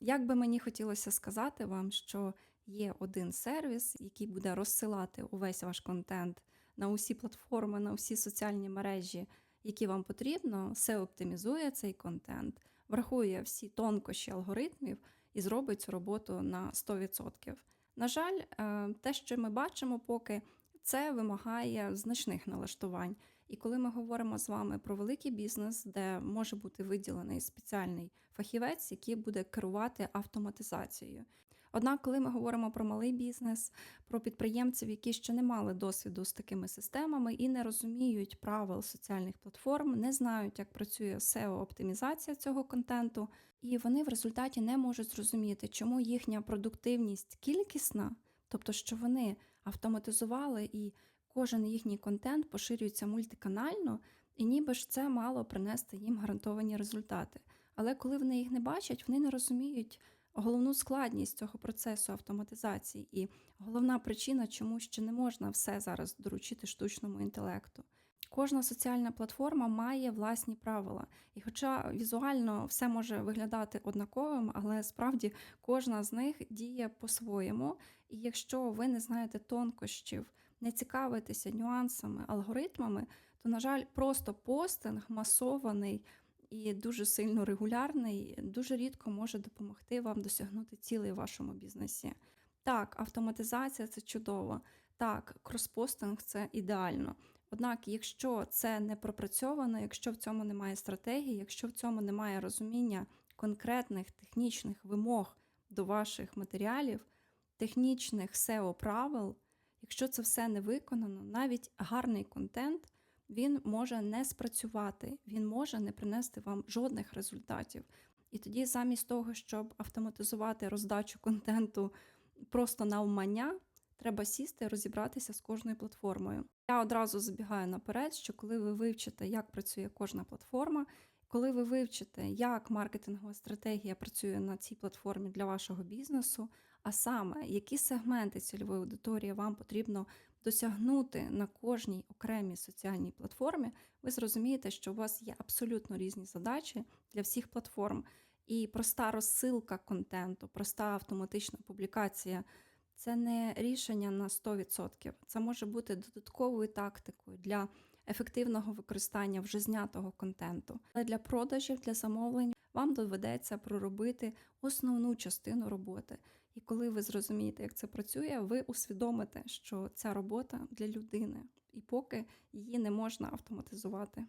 Як би мені хотілося сказати вам, що є один сервіс, який буде розсилати увесь ваш контент на усі платформи, на всі соціальні мережі, які вам потрібно, все оптимізує цей контент, врахує всі тонкощі алгоритмів і зробить цю роботу на 100%. На жаль, е, те, що ми бачимо поки, це вимагає значних налаштувань. І коли ми говоримо з вами про великий бізнес, де може бути виділений спеціальний фахівець, який буде керувати автоматизацією. Однак, коли ми говоримо про малий бізнес, про підприємців, які ще не мали досвіду з такими системами і не розуміють правил соціальних платформ, не знають, як працює SEO-оптимізація цього контенту, і вони в результаті не можуть зрозуміти, чому їхня продуктивність кількісна, тобто, що вони автоматизували і кожен їхній контент поширюється мультиканально, і ніби ж це мало принести їм гарантовані результати. Але коли вони їх не бачать, вони не розуміють головну складність цього процесу автоматизації. І головна причина, чому ще не можна все зараз доручити штучному інтелекту. Кожна соціальна платформа має власні правила. І хоча візуально все може виглядати однаковим, але справді кожна з них діє по-своєму. І якщо ви не знаєте тонкощів, не цікавитеся нюансами, алгоритмами, то, на жаль, просто постинг масований і дуже сильно регулярний, дуже рідко може допомогти вам досягнути цілей в вашому бізнесі. Так, автоматизація це чудово. Так, кроспостинг це ідеально. Однак, якщо це не пропрацьовано, якщо в цьому немає стратегії, якщо в цьому немає розуміння конкретних технічних вимог до ваших матеріалів, технічних SEO правил, якщо це все не виконано, навіть гарний контент він може не спрацювати, він може не принести вам жодних результатів. І тоді, замість того, щоб автоматизувати роздачу контенту просто на умання, треба сісти, розібратися з кожною платформою. Я одразу забігаю наперед, що коли ви вивчите, як працює кожна платформа, коли ви вивчите, як маркетингова стратегія працює на цій платформі для вашого бізнесу, а саме які сегменти цільової аудиторії вам потрібно досягнути на кожній окремій соціальній платформі, ви зрозумієте, що у вас є абсолютно різні задачі для всіх платформ. І проста розсилка контенту, проста автоматична публікація це не рішення на 100%. Це може бути додатковою тактикою для ефективного використання вже знятого контенту. Але для продажів, для замовлень вам доведеться проробити основну частину роботи. І коли ви зрозумієте, як це працює, ви усвідомите, що ця робота для людини, і поки її не можна автоматизувати.